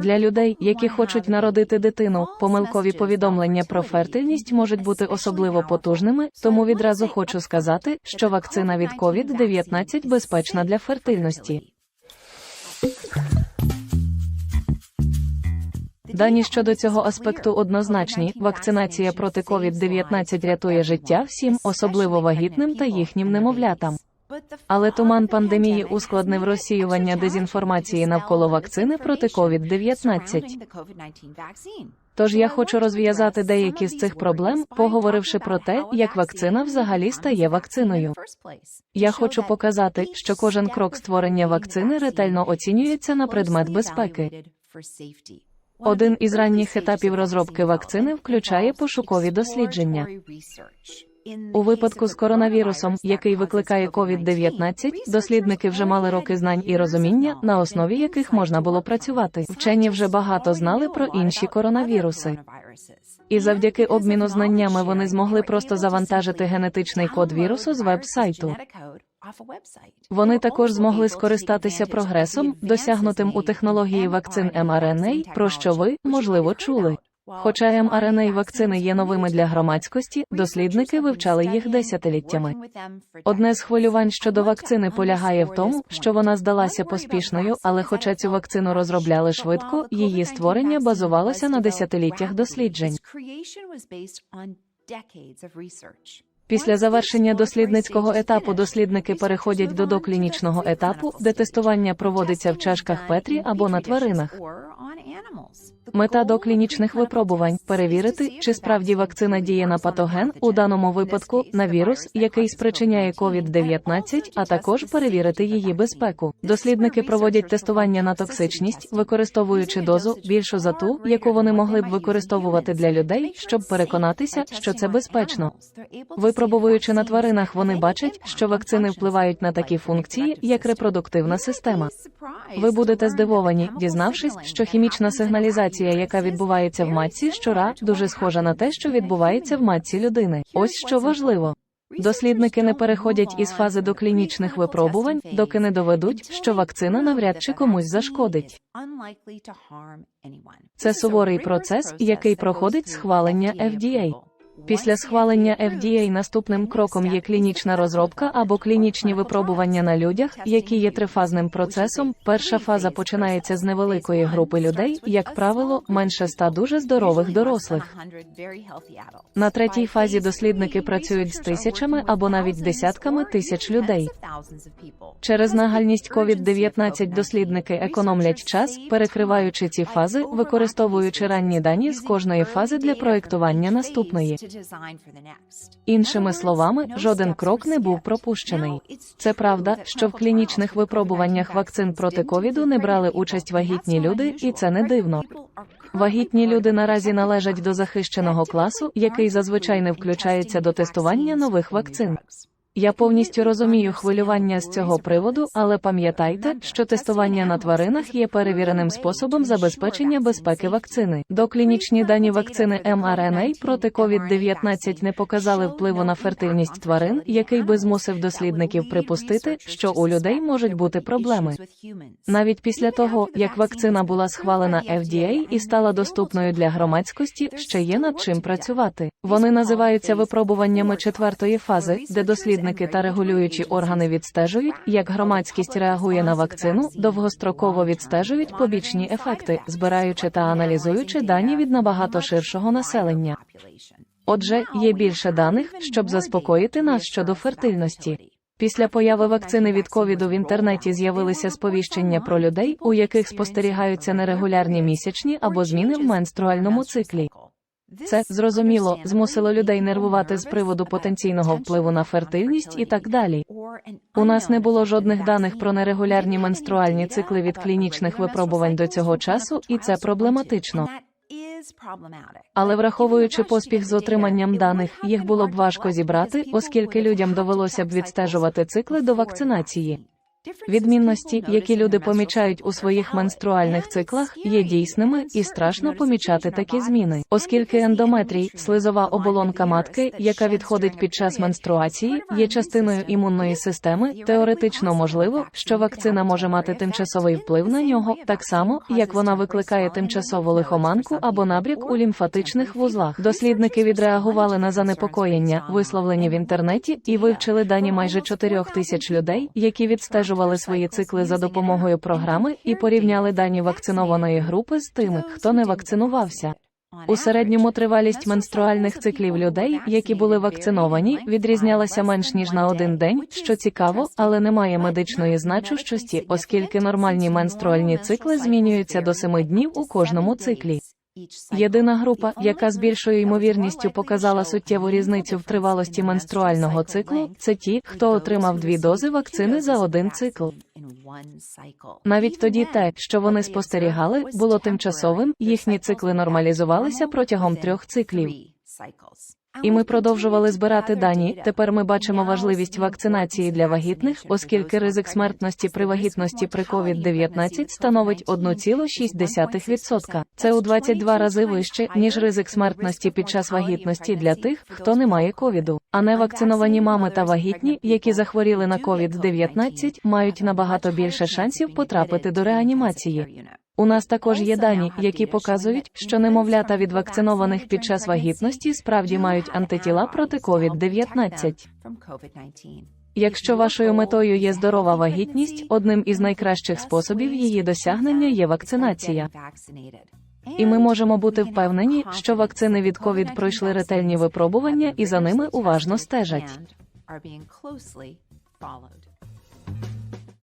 Для людей, які хочуть народити дитину, помилкові повідомлення про фертильність можуть бути особливо потужними, тому відразу хочу сказати, що вакцина від COVID-19 безпечна для фертильності. Дані щодо цього аспекту однозначні. Вакцинація проти COVID-19 рятує життя всім, особливо вагітним та їхнім немовлятам. Але туман пандемії ускладнив розсіювання дезінформації навколо вакцини проти COVID-19. Тож я хочу розв'язати деякі з цих проблем, поговоривши про те, як вакцина взагалі стає вакциною. Я хочу показати, що кожен крок створення вакцини ретельно оцінюється на предмет безпеки. Один із ранніх етапів розробки вакцини включає пошукові дослідження. У випадку з коронавірусом, який викликає COVID-19, дослідники вже мали роки знань і розуміння, на основі яких можна було працювати. Вчені вже багато знали про інші коронавіруси. І завдяки обміну знаннями вони змогли просто завантажити генетичний код вірусу з веб-сайту. Вони також змогли скористатися прогресом, досягнутим у технології вакцин mRNA, про що ви, можливо, чули. Хоча mRNA вакцини є новими для громадськості, дослідники вивчали їх десятиліттями. Одне з хвилювань щодо вакцини полягає в тому, що вона здалася поспішною, але хоча цю вакцину розробляли швидко, її створення базувалося на десятиліттях досліджень. Після завершення дослідницького етапу дослідники переходять до доклінічного етапу, де тестування проводиться в чашках Петрі або на тваринах. Мета доклінічних випробувань перевірити, чи справді вакцина діє на патоген, у даному випадку на вірус, який спричиняє COVID-19, а також перевірити її безпеку. Дослідники проводять тестування на токсичність, використовуючи дозу більшу за ту, яку вони могли б використовувати для людей, щоб переконатися, що це безпечно. Випробовуючи на тваринах, вони бачать, що вакцини впливають на такі функції, як репродуктивна система. Ви будете здивовані, дізнавшись, що хімічна сигналізація, яка відбувається в матці щора, дуже схожа на те, що відбувається в матці людини. Ось що важливо. Дослідники не переходять із фази до клінічних випробувань, доки не доведуть, що вакцина навряд чи комусь зашкодить. Це суворий процес, який проходить схвалення FDA. Після схвалення FDA наступним кроком є клінічна розробка або клінічні випробування на людях, які є трифазним процесом. Перша фаза починається з невеликої групи людей, як правило, менше ста дуже здорових дорослих. На третій фазі дослідники працюють з тисячами або навіть десятками тисяч людей. Через нагальність COVID-19 дослідники економлять час, перекриваючи ці фази, використовуючи ранні дані з кожної фази для проєктування наступної. Іншими словами, жоден крок не був пропущений. Це правда, що в клінічних випробуваннях вакцин проти ковіду не брали участь вагітні люди, і це не дивно. Вагітні люди наразі належать до захищеного класу, який зазвичай не включається до тестування нових вакцин. Я повністю розумію хвилювання з цього приводу, але пам'ятайте, що тестування на тваринах є перевіреним способом забезпечення безпеки вакцини. Доклінічні дані вакцини mRNA проти COVID-19 не показали впливу на фертильність тварин, який би змусив дослідників припустити, що у людей можуть бути проблеми. Навіть після того, як вакцина була схвалена FDA і стала доступною для громадськості, ще є над чим працювати. Вони називаються випробуваннями четвертої фази, де дослідники та регулюючі органи відстежують, як громадськість реагує на вакцину, довгостроково відстежують побічні ефекти, збираючи та аналізуючи дані від набагато ширшого населення. Отже, є більше даних, щоб заспокоїти нас щодо фертильності. Після появи вакцини від ковіду в інтернеті з'явилися сповіщення про людей, у яких спостерігаються нерегулярні місячні або зміни в менструальному циклі. Це зрозуміло змусило людей нервувати з приводу потенційного впливу на фертильність і так далі. У нас не було жодних даних про нерегулярні менструальні цикли від клінічних випробувань до цього часу, і це проблематично. Але враховуючи поспіх з отриманням даних, їх було б важко зібрати, оскільки людям довелося б відстежувати цикли до вакцинації. Відмінності, які люди помічають у своїх менструальних циклах, є дійсними і страшно помічати такі зміни, оскільки ендометрій, слизова оболонка матки, яка відходить під час менструації, є частиною імунної системи. Теоретично можливо, що вакцина може мати тимчасовий вплив на нього, так само як вона викликає тимчасову лихоманку або набряк у лімфатичних вузлах. Дослідники відреагували на занепокоєння, висловлені в інтернеті, і вивчили дані майже 4 тисяч людей, які відстежували свої цикли за допомогою програми, і порівняли дані вакцинованої групи з тими, хто не вакцинувався. У середньому тривалість менструальних циклів людей, які були вакциновані, відрізнялася менш ніж на один день, що цікаво, але не має медичної значущості, оскільки нормальні менструальні цикли змінюються до семи днів у кожному циклі. Єдина група, яка з більшою ймовірністю показала суттєву різницю в тривалості менструального циклу, це ті, хто отримав дві дози вакцини за один цикл. Навіть тоді те, що вони спостерігали, було тимчасовим, їхні цикли нормалізувалися протягом трьох циклів. І ми продовжували збирати дані. Тепер ми бачимо важливість вакцинації для вагітних, оскільки ризик смертності при вагітності при COVID-19 становить 1,6%. Це у 22 рази вище, ніж ризик смертності під час вагітності для тих, хто не має ковіду. А невакциновані мами та вагітні, які захворіли на COVID-19, мають набагато більше шансів потрапити до реанімації. У нас також є дані, які показують, що немовлята від вакцинованих під час вагітності справді мають антитіла проти COVID-19. Якщо вашою метою є здорова вагітність, одним із найкращих способів її досягнення є вакцинація. І ми можемо бути впевнені, що вакцини від COVID пройшли ретельні випробування і за ними уважно стежать.